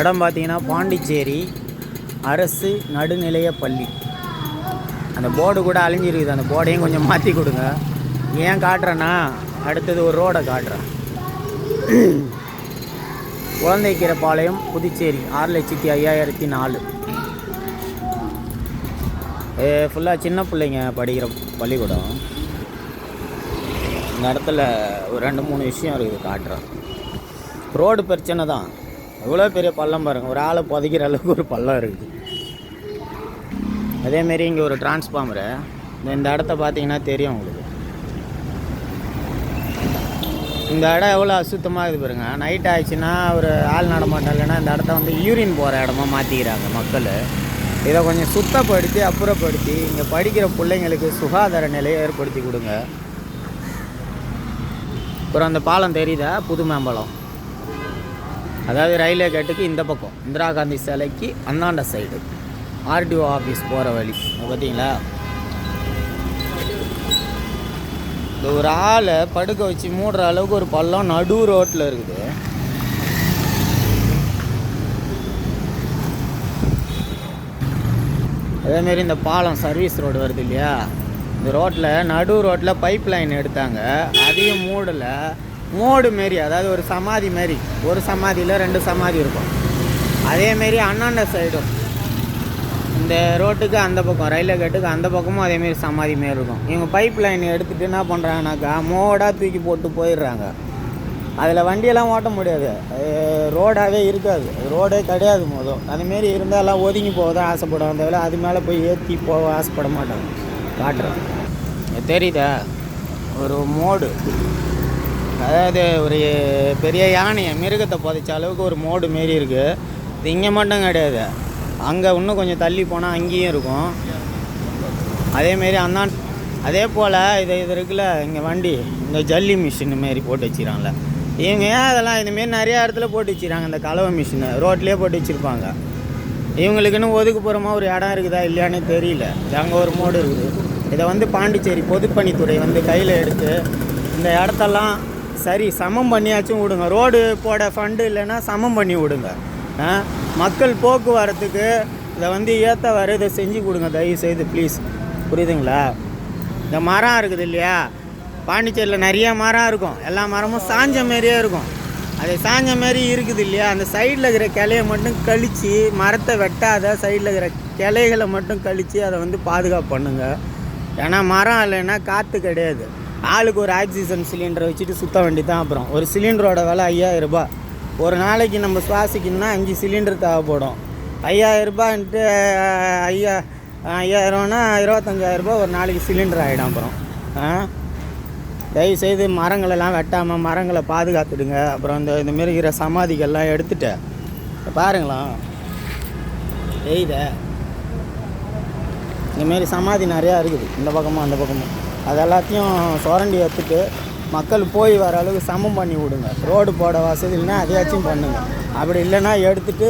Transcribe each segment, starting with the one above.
இடம் பார்த்தீங்கன்னா பாண்டிச்சேரி அரசு நடுநிலைய பள்ளி. அந்த போர்டு கூட அழிஞ்சிருக்குது. அந்த போர்டையும் கொஞ்சம் மாற்றி கொடுங்க. ஏன் காட்டுறேன்னா அடுத்தது ஒரு ரோடை காட்டுறேன். குழந்தைக்கிற பாளையம் புதுச்சேரி ஆறு லட்சத்தி ஐயாயிரத்தி நாலு. ஃபுல்லாக சின்ன பிள்ளைங்க படிக்கிற பள்ளிக்கூடம். இந்த இடத்துல ஒரு ரெண்டு மூணு விஷயம் இருக்குது காட்டுறேன். ரோடு பிரச்சனை தான். எவ்வளோ பெரிய பள்ளம் பாருங்கள் ஒரு ஆளை புதைக்கிற அளவுக்கு ஒரு பள்ளம் இருக்குது அதேமாரி இங்கே ஒரு டிரான்ஸ்ஃபார்மரு இந்த இந்த இடத்த பார்த்தீங்கன்னா தெரியும் உங்களுக்கு. இந்த இடம் எவ்வளோ அசுத்தமாக இருக்குது பாருங்க. நைட் ஆயிடுச்சுன்னா ஒரு ஆள் நடமாட்டம் இல்லைன்னா இந்த இடத்த வந்து யூரின் போகிற இடமா மாற்றிக்கிறாங்க மக்கள். இதை கொஞ்சம் சுத்தப்படுத்தி அப்புறப்படுத்தி இங்கே படிக்கிற பிள்ளைங்களுக்கு சுகாதார நிலையை ஏற்படுத்தி கொடுங்க. அப்புறம் அந்த பாலம் தெரியுதா? புது மேம்பாலம். அதாவது ரயில்வே கேட்டுக்கு இந்த பக்கம். இந்திரா காந்தி சிலைக்கு அந்தாண்ட சைடு ஆர்டிஓ ஆஃபீஸ் போகிற வழி. பார்த்தீங்களா இந்த ஒரு ஆளை படுக்க வச்சு மூடுற அளவுக்கு ஒரு பள்ளம் நடு ரோட்டில் இருக்குது. அதேமாரி இந்த பாலம் சர்வீஸ் ரோடு வருது இல்லையா? இந்த ரோட்டில் நடு ரோட்டில் பைப் லைன் எடுத்தாங்க. அதையும் மூடலை. மோடு மாரி அதாவது ஒரு சமாதி மாரி ஒரு சமாதியில் ரெண்டு சமாதி இருக்கும். அதேமாரி அண்ணாண்ட சைடும். இந்த ரோட்டுக்கு அந்த பக்கம் ரயில்வே கேட்டுக்கு அந்த பக்கமும் அதேமாரி சமாதி மாரி இருக்கும். இவங்க பைப் லைன் எடுத்துகிட்டு என்ன பண்ணுறாங்கனாக்கா மோடாக தூக்கி போட்டு போயிடுறாங்க. அதில் வண்டியெல்லாம் ஓட்ட முடியாது. ரோடாகவே இருக்காது. ரோடே கிடையாது மொதல். அதுமாரி இருந்தால் எல்லாம் ஒதுங்கி போக தான் ஆசைப்படுவாங்க தவிர அது மேலே போய் ஏற்றி போக ஆசைப்பட மாட்டாங்க. காட்டுறேன். தெரியுதா? ஒரு மோடு. அதாவது ஒரு பெரிய யானையை மிருகத்தை புதைச்ச அளவுக்கு ஒரு மோடு மாரி இருக்குது இது இங்கே மட்டும் கிடையாது. அங்கே இன்னும் கொஞ்சம் தள்ளி போனால் அங்கேயும் இருக்கும். அதேமாரி அந்தான் அதே போல் இது இது இருக்குல்ல இங்கே வண்டி இந்த ஜல்லி மிஷின் மாரி போட்டு வச்சுக்கிறாங்கள இவங்க ஏன் அதெல்லாம் இதுமாரி நிறையா இடத்துல போட்டு வச்சுக்கிறாங்க இந்த கலவை மிஷினை ரோட்லேயே போட்டு வச்சுருப்பாங்க. இவங்களுக்குன்னு ஒதுக்குப்புறமா ஒரு இடம் இருக்குதா இல்லையானே தெரியல. அங்கே ஒரு மோடு இருக்குது. இதை வந்து பாண்டிச்சேரி பொதுப்பணித்துறை வந்து கையில் எடுத்து இந்த இடத்தெல்லாம் சரி சமம் பண்ணியாச்சும் விடுங்க. ரோடு போட ஃபண்டு இல்லைன்னா சமம் பண்ணி விடுங்க. மக்கள் போக்குவரத்துக்கு இதை வந்து ஏற்ற வர இதை செஞ்சு கொடுங்க தயவு செய்து ப்ளீஸ் புரியுதுங்களா? இந்த மரம் இருக்குது இல்லையா? பாண்டிச்சேரியில் நிறைய மரம் இருக்கும். எல்லா மரமும் சாஞ்ச மாரியே இருக்கும். அது சாஞ்ச மாரி இருக்குது இல்லையா? அந்த சைடில் இருக்கிற கிளையை மட்டும் கழித்து மரத்தை வெட்டாத சைடில் இருக்கிற கிளைகளை மட்டும் கழித்து அதை வந்து பாதுகாப்பு பண்ணுங்கள் ஏன்னா மரம் இல்லைன்னா காற்று கிடையாது. ஆளுக்கு ஒரு ஆக்சிஜன் சிலிண்டரை வச்சுட்டு சுத்த வேண்டி தான் அப்புறம். ஒரு சிலிண்டரோட விலை ஐயாயிரம் ரூபாய். ஒரு நாளைக்கு நம்ம சுவாசிக்கணும்னா அஞ்சு சிலிண்டர் தேவைப்படும். ஐயாயிரம் ரூபான்ட்டு ஐயா ஐயாயிரம்னா இருபத்தஞ்சாயிரம் ரூபாய் ஒரு நாளைக்கு சிலிண்டர் ஆகிடும் அப்புறம். தயவுசெய்து மரங்களெல்லாம் வெட்டாமல் மரங்களை பாதுகாத்துடுங்க. அப்புறம் இந்த இந்த மாரி இருக்கிற சமாதிகள்லாம் எடுத்துட்டு இப்ப பாருங்களா எய்த இந்தமாரி சமாதி நிறையா இருக்குது. இந்த பக்கமும் அந்த பக்கமும். அது எல்லாத்தையும் சுரண்டி எடுத்துட்டு மக்கள் போய் வர அளவுக்கு சமம் பண்ணி விடுங்க. ரோடு போட வசதி இல்லைன்னா அதையாச்சும் பண்ணுங்கள் அப்படி இல்லைன்னா எடுத்துட்டு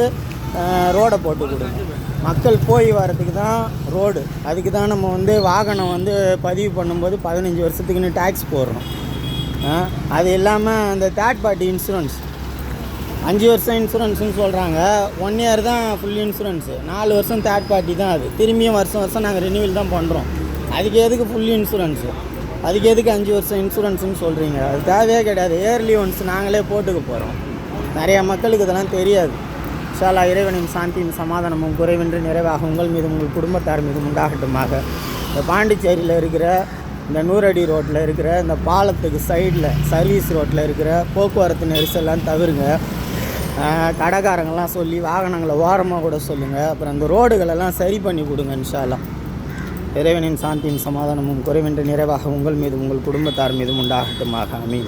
ரோடை போட்டு கொடுங்க. மக்கள் போய் வரதுக்கு தான் ரோடு. அதுக்கு தான் நம்ம வந்து வாகனம் வந்து பதிவு பண்ணும்போது பதினஞ்சு வருஷத்துக்குன்னு டேக்ஸ் போடுறோம். அது இல்லாமல் அந்த தேர்ட் பார்ட்டி இன்சூரன்ஸ் அஞ்சு வருஷம் இன்சூரன்ஸ்னு சொல்கிறாங்க ஒன் இயர் தான் ஃபுல் இன்சூரன்ஸு நாலு வருஷம் தேர்ட் பார்ட்டி தான் அது. திரும்பியும் வருஷம் வருஷம் நாங்கள் ரினியூவல் தான் பண்ணுறோம் அதுக்கு எதுக்கு ஃபுல் இன்சூரன்ஸு அதுக்கு எதுக்கு அஞ்சு வருஷம் இன்சூரன்ஸ்னு சொல்கிறீங்க அது தேவையே கிடையாது. இயர்லி ஒன்ஸ் நாங்களே போட்டுக்க போகிறோம் நிறையா மக்களுக்கு இதெல்லாம் தெரியாது. சாலா இறைவனின் சாந்தியின் சமாதானமும் குறைவென்று நிறைவாக உங்கள் மீது உங்கள் குடும்பத்தார் மீதும் உண்டாகட்டுமாக. இந்த பாண்டிச்சேரியில் இருக்கிற இந்த நூறடி ரோட்டில் இருக்கிற இந்த பாலத்துக்கு சைடில் சர்வீஸ் ரோட்டில் இருக்கிற போக்குவரத்து நெரிசல்லாம் தவிருங்க. கடைக்காரங்கள்லாம் சொல்லி வாகனங்களை ஓரமாக கூட சொல்லுங்கள் அப்புறம் இந்த ரோடுகளெல்லாம் சரி பண்ணி கொடுங்க இன்ஷால்லா இறைவனின் சாந்தியின் சமாதானமும் குறைவின்றி நிறைவாக உங்கள் மீதும் உங்கள் குடும்பத்தார் மீதும் உண்டாகட்டுமாக அமீன்